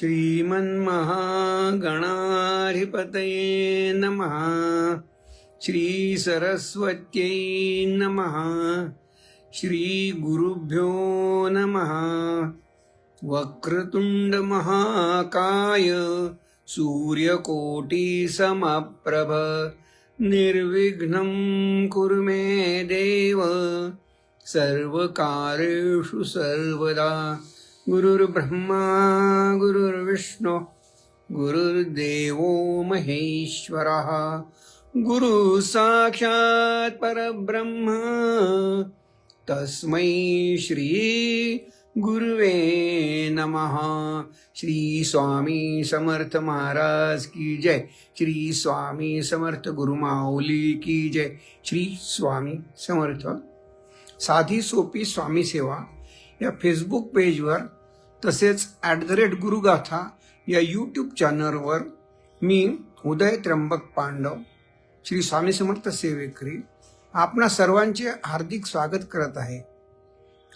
श्रीमन्महागणाधिपतये नमः। श्रीसरस्वत्यै नमः। श्रीगुरुभ्यो नमः। वक्रतुण्डमहाकाय सूर्यकोटिसमप्रभ। निर्विघ्नं कुरु मे देव। सर्वकारेषु सर्वदा गुरुर्ब्रह्मा, गुरुर्विष्णु, गुरुर्देवो महेश्वरः। गुरु साक्षात् परब्रह्म। तस्मै श्री गुरुवे नमः। श्री स्वामी समर्थ महाराज की जय। श्री स्वामी समर्थ गुरुमाऊली की जय। श्री स्वामी समर्थ। साधी सोपी स्वामी सेवा। या फेसबुक पेजवर तसेच ॲट द रेट गुरुगाथा या यूट्यूब चॅनलवर मी उदय त्र्यंबक पांडव श्री स्वामी समर्थ सेवेकरी आपणा सर्वांचे हार्दिक स्वागत करत आहे.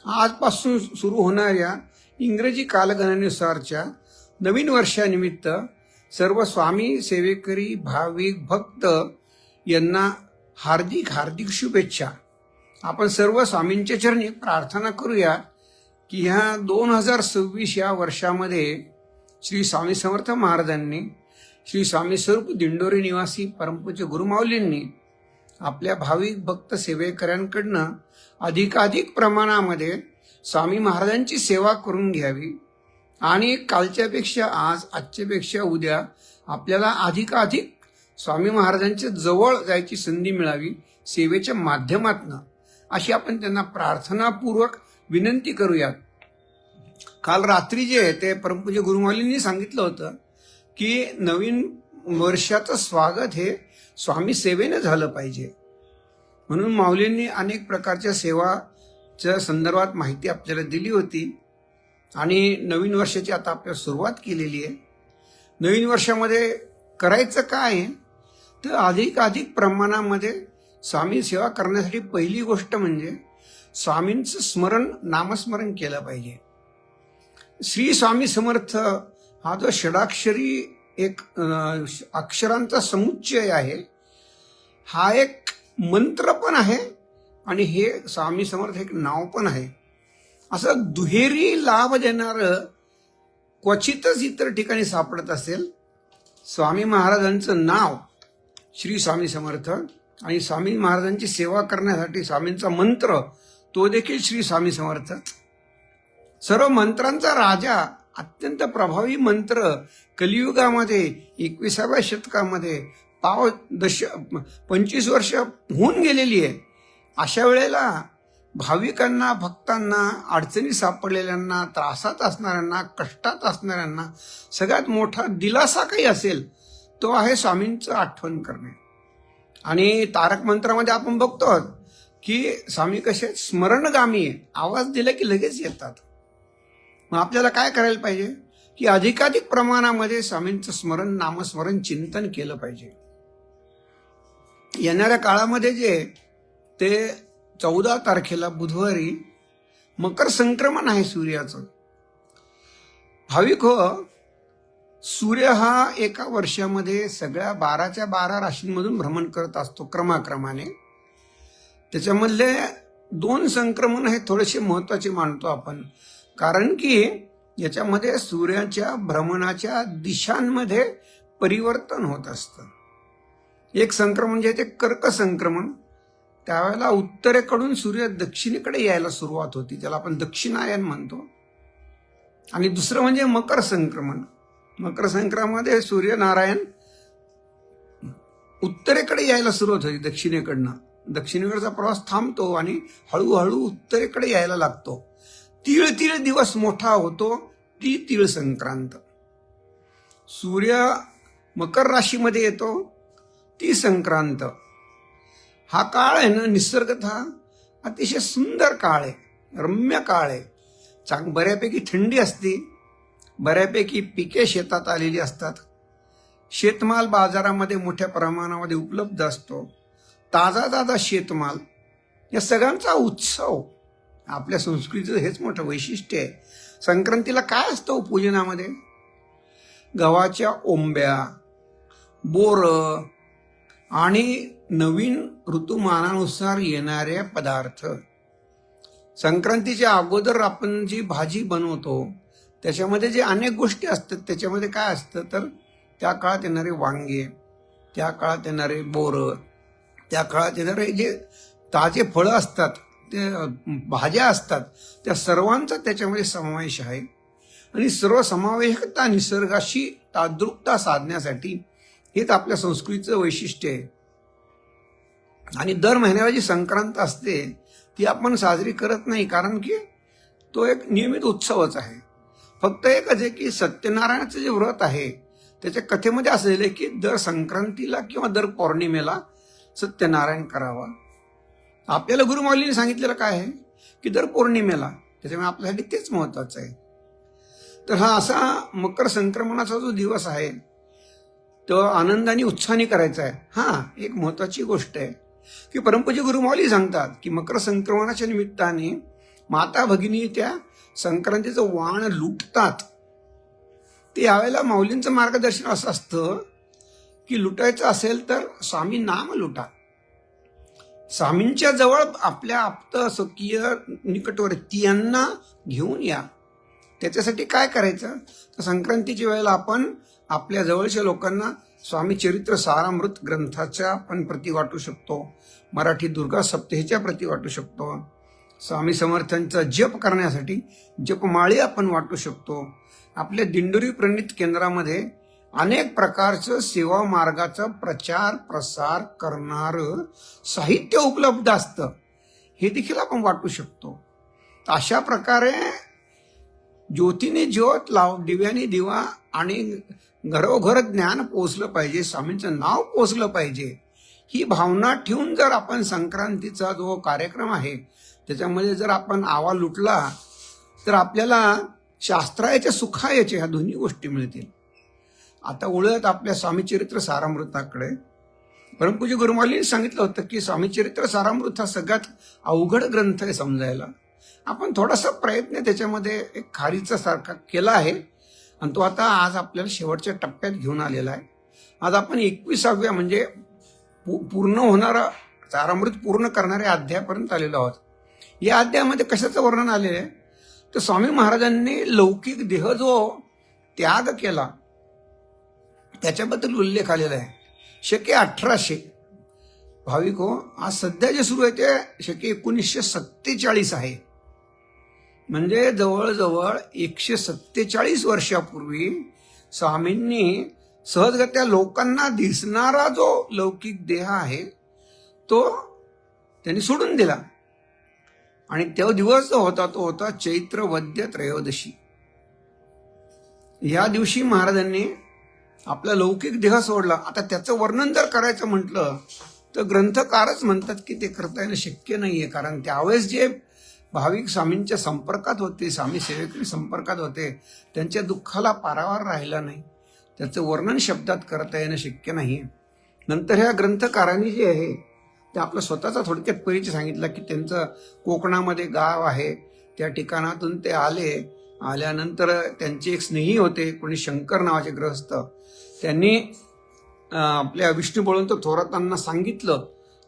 आजपासून सुरू होणाऱ्या इंग्रजी कालगणनेनुसारच्या नवीन वर्षानिमित्त सर्व स्वामी सेवेकरी भाविक भक्त यांना हार्दिक हार्दिक शुभेच्छा. आपण सर्व स्वामींच्या चरणी प्रार्थना करूया. की ह्या दोन हजार सव्वीस या वर्षामध्ये श्री स्वामी समर्थ महाराजांनी श्री स्वामी स्वरूप दिंडोरी निवासी परमपूज्य गुरुमाऊलींनी आपल्या भाविक भक्त सेवेकऱ्यांकडनं अधिकाधिक प्रमाणामध्ये स्वामी महाराजांची सेवा करून घ्यावी. आणि कालच्यापेक्षा आज आजच्यापेक्षा उद्या आपल्याला अधिकाधिक स्वामी महाराजांच्या जवळ जायची संधी मिळावी सेवेच्या माध्यमातनं. अशी आपण त्यांना प्रार्थनापूर्वक विनंती करूयात. काल रात्री जे आहे ते परमपूज्य गुरुमालींनी सांगितलं होतं की नवीन वर्षाचं स्वागत हे स्वामी सेवेने झालं पाहिजे. म्हणून माऊलींनी अनेक प्रकारच्या सेवाच्या संदर्भात माहिती आपल्याला दिली होती आणि नवीन वर्षाची आता आपल्याला सुरुवात केलेली आहे. नवीन वर्षामध्ये करायचं काय? आहे तर अधिक अधिक प्रमाणामध्ये स्वामी सेवा करण्यासाठी पहिली गोष्ट म्हणजे स्वामींचं स्मरण नामस्मरण केलं पाहिजे. श्री स्वामी समर्थ हा जो षडाक्षरी एक अक्षरांचा समुच्चय आहे हा एक मंत्र पण आहे आणि हे स्वामी समर्थ एक नाव पण आहे. असं दुहेरी लाभ देणारं क्वचितच इतर ठिकाणी सापडत असेल स्वामी महाराजांचं नाव श्री स्वामी समर्थ आणि स्वामी महाराजांची सेवा करण्यासाठी स्वामींचा मंत्र तो देखील श्री स्वामी समर्थ. सर्व मंत्रांचा राजा अत्यंत प्रभावी मंत्र कलियुगामध्ये एकविसाव्या शतकामध्ये पाव दश पंचवीस वर्ष होऊन गेलेली आहे. अशा वेळेला भाविकांना भक्तांना अडचणी सापडलेल्यांना त्रासात असणाऱ्यांना कष्टात असणाऱ्यांना सगळ्यात मोठा दिलासा काही असेल तो आहे स्वामींचं आठवण करणे. आणि तारक मंत्रामध्ये आपण बघतो आहोत की स्वामी कसे स्मरणगामी आहे आवाज दिला की लगेच येतात. मग आपल्याला काय करायला पाहिजे? की अधिकाधिक प्रमाणामध्ये स्वामींचं स्मरण नामस्मरण चिंतन केलं पाहिजे. येणाऱ्या काळामध्ये जे ते चौदा तारखेला बुधवारी मकर संक्रमण आहे सूर्याचं. भाविक हो सूर्य हा एका वर्षामध्ये सगळ्या बाराच्या बारा राशींमधून भ्रमण करत असतो क्रमाक्रमाने. त्याच्यामधले दोन संक्रमण हे थोडेसे महत्त्वाचे मानतो आपण. कारण की याच्यामध्ये सूर्याच्या भ्रमणाच्या दिशांमध्ये परिवर्तन होत असतं. एक संक्रमण जे ते कर्क संक्रमण. त्यावेळेला उत्तरेकडून सूर्य दक्षिणेकडे यायला सुरुवात होती त्याला आपण दक्षिणायन म्हणतो. आणि दुसरं म्हणजे मकर संक्रमण. मकर संक्रमणामध्ये सूर्यनारायण उत्तरेकडे यायला सुरुवात होती दक्षिणेकडनं. दक्षिणेकडचा प्रवास थांबतो आणि हळूहळू उत्तरेकडे यायला लागतो. तीळ तीळ दिवस मोठा होतो ती तीळ संक्रांत. सूर्य मकर राशीमध्ये येतो ती संक्रांत. हा काळ आहे ना निसर्गतः अतिशय सुंदर काळ आहे रम्य काळ आहे. चांग बऱ्यापैकी थंडी असते बऱ्यापैकी पिके शेतात आलेली असतात. शेतमाल बाजारामध्ये मोठ्या प्रमाणामध्ये उपलब्ध असतो. ताजा ताजा शेतमाल या सगळ्यांचा उत्सव आपल्या संस्कृतीचं हेच मोठं वैशिष्ट्य आहे. संक्रांतीला काय असतं हो पूजनामध्ये? गव्हाच्या ओंब्या बोर आणि नवीन ऋतुमानानुसार येणारे पदार्थ. संक्रांतीच्या अगोदर आपण जी भाजी बनवतो त्याच्यामध्ये जे अनेक गोष्टी असतात त्याच्यामध्ये काय असतं तर त्या काळात येणारे वांगे त्या काळात येणारे बोरं त्या काळात येणारे जे ताजे फळं असतात ते भाज्या असतात त्या सर्वांचा त्याच्यामध्ये समावेश आहे. आणि सर्व समावेशकता निसर्गाशी ताद्रुकता साधण्यासाठी हेच आपल्या संस्कृतीचं वैशिष्ट्य आहे. आणि दर महिन्याला जी संक्रांत असते ती आपण साजरी करत नाही कारण की तो एक नियमित उत्सवच आहे. फक्त एकच आहे की सत्यनारायणाचं जे व्रत आहे त्याच्या कथेमध्ये असं आहे की दर संक्रांतीला किंवा दर पौर्णिमेला सत्यनारायण करावा. आपल्याला गुरुमाऊलीने सांगितलेलं काय आहे? की दर पौर्णिमेला त्याच्यामुळे आपल्यासाठी तेच महत्वाचं आहे. तर हा असा मकर संक्रमणाचा जो दिवस आहे तो आनंदाने उत्साहाने करायचा आहे. हा एक महत्वाची गोष्ट आहे. की परमपूजी गुरुमाऊली सांगतात की मकर संक्रमणाच्या निमित्ताने माता भगिनी त्या संक्रांतीचं वाण लुटतात. ते यावेळेला माऊलींचं मार्गदर्शन असं असतं की लुटायचं असेल तर स्वामी नाम लुटा. स्वामींच्या जवळ आपल्या आप्त स्वकीय निकटवर्तीयांना घेऊन या. त्याच्यासाठी काय करायचं? तर संक्रांतीच्या वेळेला आपण आपल्या जवळच्या लोकांना स्वामी चरित्र सारामृत ग्रंथाच्या आपण प्रती वाटू शकतो. मराठी दुर्गा सप्तेच्या प्रती वाटू शकतो. स्वामी समर्थांचा जप करण्यासाठी जपमाळी आपण वाटू शकतो. आपल्या दिंडोरी प्रणित केंद्रामध्ये अनेक प्रकारचं सेवा मार्गाचा प्रचार प्रसार करणार साहित्य उपलब्ध असतं. हे देखील आपण वाटू शकतो. अशा प्रकारे ज्योतीने ज्योत लाव दिव्याने दिवा आणि घरोघर ज्ञान पोचलं पाहिजे स्वामींचं नाव पोचलं पाहिजे ही भावना ठेवून जर आपण संक्रांतीचा जो कार्यक्रम आहे त्याच्यामध्ये जर आपण आवा लुटला तर आपल्याला शास्त्रायाच्या सुखायचे ह्या दोन्ही गोष्टी मिळतील. आता उळत आपल्या स्वामीचरित्र सारामृताकडे. परमपूज्य गुरुमालीने सांगितलं होतं की स्वामीचरित्र सारामृत हा सगळ्यात अवघड ग्रंथ आहे समजायला. आपण थोडासा प्रयत्न त्याच्यामध्ये एक खारीचा सारखा केला आहे. आणि तो आता आज आपल्याला शेवटच्या टप्प्यात घेऊन आलेला आहे. आज आपण एकविसाव्या म्हणजे पूर्ण होणारा सारामृत पूर्ण करणाऱ्या अध्यायापर्यंत आलेलो आहोत. या अध्यायामध्ये कशाचं वर्णन आलेलं आहे? तर स्वामी महाराजांनी लौकिक देह जो त्याग केला त्याच्याबद्दल उल्लेख आलेला आहे. शके अठराशे. भाविक हो आज सध्या जे सुरू आहे ते शके एकोणीसशे सत्तेचाळीस आहे. म्हणजे जवळजवळ एकशे सत्तेचाळीस वर्षापूर्वी स्वामींनी सहजगत्या लोकांना दिसणारा जो लौकिक देह आहे तो त्यांनी सोडून दिला. आणि तो दिवस जो होता तो होता चैत्र वद्य त्रयोदशी. या दिवशी महाराजांनी आपला लौकिक देह सोडला. आता त्याचं वर्णन जर करायचं म्हटलं तर ग्रंथकारच म्हणतात की ते करता येणं शक्य नाहीये. कारण त्यावेळेस जे भाविक स्वामींच्या संपर्कात होते स्वामी सेवेकरी संपर्कात होते त्यांच्या दुःखाला पारावार राहिला नाही. त्याचं वर्णन शब्दात करता येणं शक्य नाही नंतर ह्या ग्रंथकारांनी जे आहे ते आपला स्वतःचा थोडक्यात परिचय सांगितला की त्यांचं कोकणामध्ये गाव आहे त्या ठिकाणातून ते आले. आल्यानंतर त्यांचे एक स्नेही होते कोणी शंकर नावाचे ग्रहस्थ. त्यांनी आपल्या विष्णू बळवंत थोरातांना सांगितलं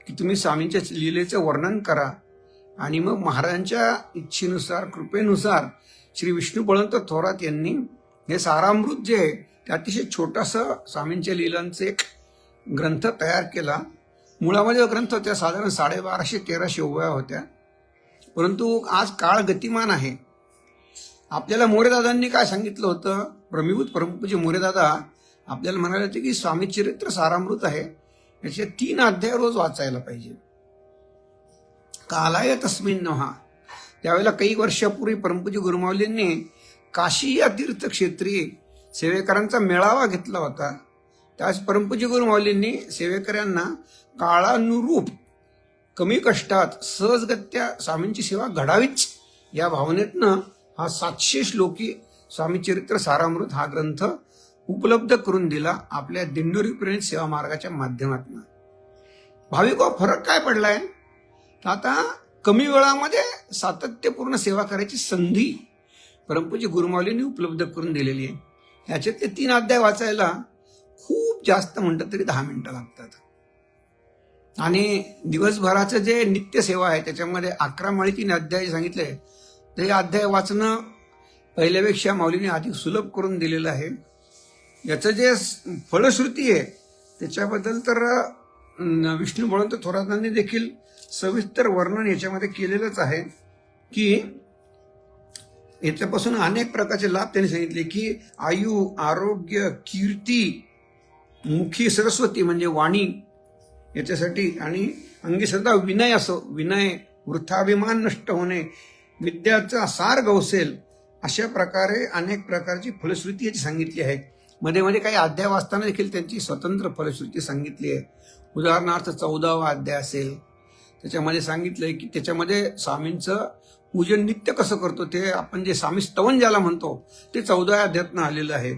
की तुम्ही स्वामींच्या लीलेचं वर्णन करा. आणि मग महाराजांच्या इच्छेनुसार कृपेनुसार श्री विष्णू बळवंत थोरात यांनी हे सारामृत जे आहे ते अतिशय छोटंसं स्वामींच्या लिलांचं एक ग्रंथ तयार केला. मुळामध्ये ग्रंथ होत्या साधारण साडेबाराशे तेराशे ओव्या होत्या. परंतु आज काळ गतिमान आहे. आपल्याला मोरेदादांनी काय सांगितलं होतं? प्रमिभूत परमपूज्य मोरेदादा आपल्याला म्हणाले होते की स्वामी चरित्र सारामृत आहे. याचे तीन अध्याय रोज वाचायला पाहिजे. कालाय तस्मिन नव्हा त्यावेळेला काही वर्षापूर्वी परमपूजी गुरुमावलींनी काशी या तीर्थक्षेत्री सेवेकरांचा मेळावा घेतला होता. त्याच परमपूजी गुरुमावलींनी सेवेकऱ्यांना काळानुरूप कमी कष्टात सहजगत्या स्वामींची सेवा घडावीच या भावनेतनं हा सातशे श्लोकी स्वामी चरित्र सारामृत हा ग्रंथ उपलब्ध करून दिला आपल्या दिंडोरी प्रेरित सेवा मार्गाच्या माध्यमातून. भाविको हो, फरक काय पडलाय? तर आता कमी वेळामध्ये सातत्यपूर्ण सेवा करायची संधी परमपूजी गुरुमावलींनी उपलब्ध करून दिलेली आहे. ह्याचे ते तीन अध्याय वाचायला खूप जास्त म्हणतात तरी दहा मिनिटं लागतात. आणि दिवसभराचं जे नित्यसेवा आहे त्याच्यामध्ये अकरा माळी तीन अध्याय सांगितले. ते अध्याय वाचणं पहिल्यापेक्षा माऊलीने अधिक सुलभ करून दिलेलं आहे. याचं जे फळश्रुती फलश्रुती आहे त्याच्याबद्दल तर विष्णू बळवंत थोरातांनी देखील सविस्तर वर्णन याच्यामध्ये केलेलंच आहे की याच्यापासून अनेक प्रकारचे लाभ त्यांनी सांगितले की आयु आरोग्य कीर्ती मुखी सरस्वती म्हणजे वाणी याच्यासाठी आणि अंगी सदा विनय असो विनय वृथाभिमान नष्ट होणे विद्याचा सार गवसेल अशा प्रकारे अनेक प्रकारची फलश्रुती याची सांगितली आहे. मध्ये मध्ये काही अध्याय वाचताना देखील त्यांची स्वतंत्र फलश्रुती सांगितली आहे. उदाहरणार्थ चौदावा अध्याय असेल. त्याच्यामध्ये सांगितलंय की त्याच्यामध्ये स्वामींचं पूजन नित्य कसं करतो ते आपण जे स्वामी स्तवन ज्याला म्हणतो ते चौदा अध्यात्न आलेलं आहे.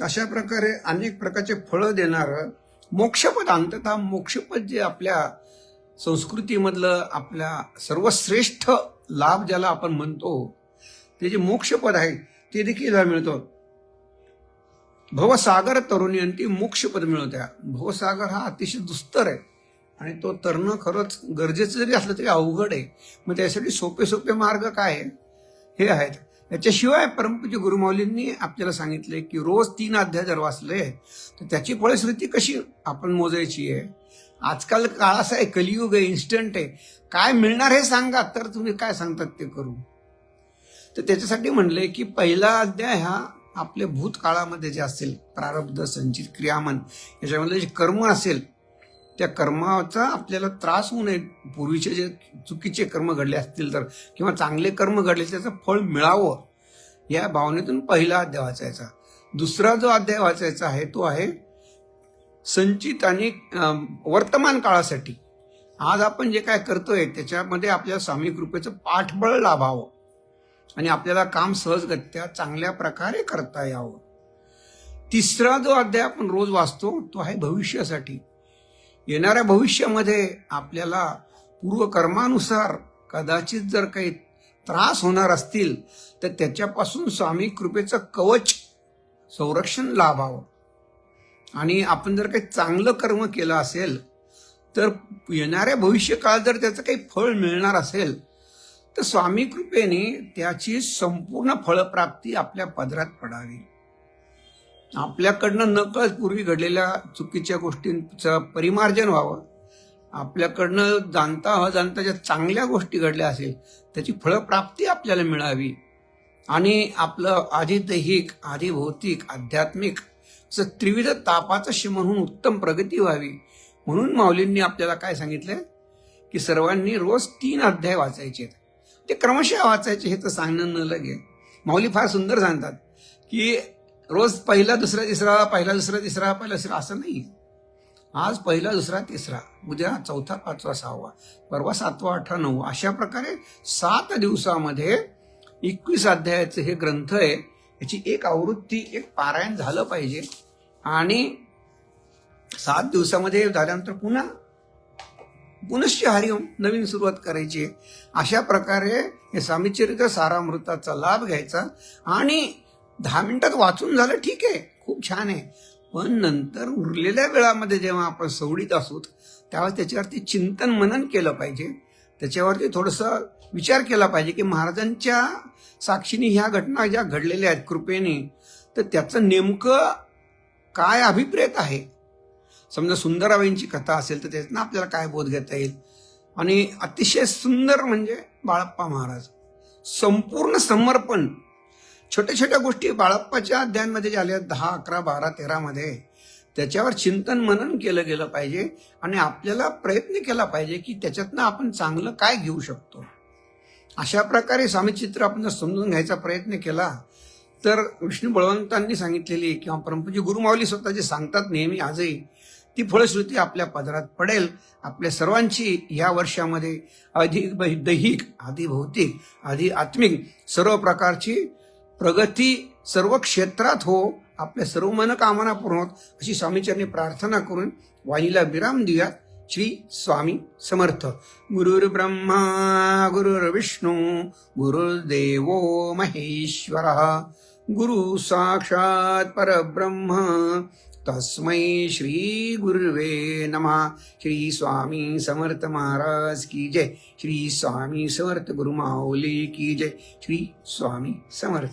अशा प्रकारे अनेक प्रकारचे फळं देणारं मोक्षपद अंततः मोक्षपद जे आपल्या संस्कृतीमधलं आपल्या सर्वश्रेष्ठ लाभ ज्याला आपण म्हणतो ते जे मोक्षपद आहे ते देखील मिळतो. भवसागर तरुणी आणि ती मोक्षपद मिळवत्या भवसागर हा अतिशय दुस्तर आहे. आणि तो तरणं खरंच गरजेचं जरी असलं तरी अवघड आहे. मग त्यासाठी सोपे सोपे मार्ग काय हे आहेत. याच्याशिवाय परमपूज्य गुरुमाऊलींनी आपल्याला सांगितले की रोज तीन अध्याय जर वाचले तर त्याची फळश्रुती कशी आपण मोजायची आहे? आजकाल काळ असा आहे कलियुग आहे इन्स्टंट आहे. काय मिळणार हे सांगा तर तुम्ही काय सांगतात ते करू. तर त्याच्यासाठी म्हणले की पहिला अध्याय हा आपल्या भूतकाळामध्ये जे असेल प्रारब्ध संचित क्रियामन याच्यामध्ये जे कर्म असेल त्या कर्माचा आपल्याला त्रास होऊ नये. पूर्वीचे जे चुकीचे कर्म घडले असतील तर किंवा चांगले कर्म घडले त्याचं फळ मिळावं या भावनेतून पहिला अध्याय वाचायचा. दुसरा जो अध्याय वाचायचा आहे तो आहे संचित आणि वर्तमान काळासाठी. आज आपण जे काय करतोय त्याच्यामध्ये आपल्या स्वामी कृपेचं पाठबळ लाभावं. आणि आपल्याला काम सहजगत्या चांगल्या प्रकारे करता यावं. तिसरा जो अध्याय आपण रोज वाचतो तो आहे भविष्यासाठी. येणाऱ्या भविष्यामध्ये आपल्याला पूर्वकर्मानुसार कदाचित जर काही त्रास होणार असतील तर त्याच्यापासून स्वामी कृपेचं कवच संरक्षण लाभावं. आणि आपण जर काही चांगलं कर्म केलं असेल तर येणाऱ्या भविष्यकाळात जर त्याचं काही फळ मिळणार असेल तर स्वामी कृपेने त्याची संपूर्ण फळप्राप्ती आपल्या पदरात पडावी. आपल्याकडनं नकळत पूर्वी घडलेल्या चुकीच्या गोष्टींचं परिमार्जन व्हावं. आपल्याकडनं जाणता अजाणता ज्या चांगल्या गोष्टी घडल्या असेल त्याची फळप्राप्ती आपल्याला मिळावी. आणि आपलं आधी दैहिक आधी भौतिक आध्यात्मिक स त्रिविध तापाचं शमन होऊन उत्तम प्रगती व्हावी. म्हणून माऊलींनी आपल्याला काय सांगितलंय? की सर्वांनी रोज तीन अध्याय वाचायचे ते क्रमशः वाचायचे हे तर सांगणं न लगे. माऊली फार सुंदर सांगतात की रोज पहिला दुसरा तिसरा पहिला दुसरा तिसरा पहिला दुसरा असं नाही. आज पहिला दुसरा तिसरा उद्या चौथा पाचवा सहावा परवा सातवा अठरा नववा अशा प्रकारे सात दिवसामध्ये एकवीस अध्यायाचं हे ग्रंथ आहे. याची एक आवृत्ती एक पारायण झालं पाहिजे. आणि सात दिवसामध्ये झाल्यानंतर पुन्हा पुनश्च हरिओम नवीन सुरुवात करायची. अशा प्रकारे हे स्वामीचरित्र सारामृताचा लाभ घ्यायचा. आणि दहा मिनिटात वाचून झालं ठीक आहे खूप छान आहे. पण नंतर उरलेल्या वेळामध्ये जेव्हा आपण सवडीत असू त्यावेळेस त्याच्यावरती चिंतन मनन केलं पाहिजे. त्याच्यावरती थोडंसं विचार केला पाहिजे की महाराजांच्या साक्षीने ह्या घटना ज्या घडलेल्या आहेत कृपेने तर त्याचं नेमकं काय अभिप्रेत आहे? समजा सुंदराबाईंची कथा असेल तर त्यातनं आपल्याला काय बोध घेता येईल? आणि अतिशय सुंदर म्हणजे बाळप्पा महाराज. संपूर्ण समर्पण छोट्या छोट्या गोष्टी बाळप्पाच्या अध्यायांमध्ये ज्या आल्या दहा अकरा बारा तेरामध्ये त्याच्यावर चिंतन मनन केलं गेलं पाहिजे आणि आपल्याला प्रयत्न केला पाहिजे की त्याच्यातनं आपण चांगलं काय घेऊ शकतो. अशा प्रकारे स्वामीचित्र आपण जर समजून घ्यायचा प्रयत्न केला. तर विष्णू बळवंतांनी सांगितलेली किंवा परमपूज्य गुरुमावली स्वतः जे सांगतात नेहमी आजही ती फळश्रुती आपल्या पदरात पडेल. आपल्या सर्वांची या वर्षामध्ये अधिक दैहिक आधी भौतिक आधी आत्मिक सर्व प्रकारची प्रगती सर्व क्षेत्रात हो आपल्या सर्व मनकामना पूर्ण होत अशी स्वामीचरणी प्रार्थना करून वाणीला विराम देऊयात. श्री स्वामी समर्थ. गुरुर् ब्रह्मा गुरुर्विष्णू गुरुर्देव महेश्वर. गुरु साक्षात परब्रह्म. तस्मै श्री गुरुवे नमः. श्री स्वामी समर्थ महाराज की जय. श्री स्वामी समर्थ गुरु माऊली की जय. श्री स्वामी समर्थ.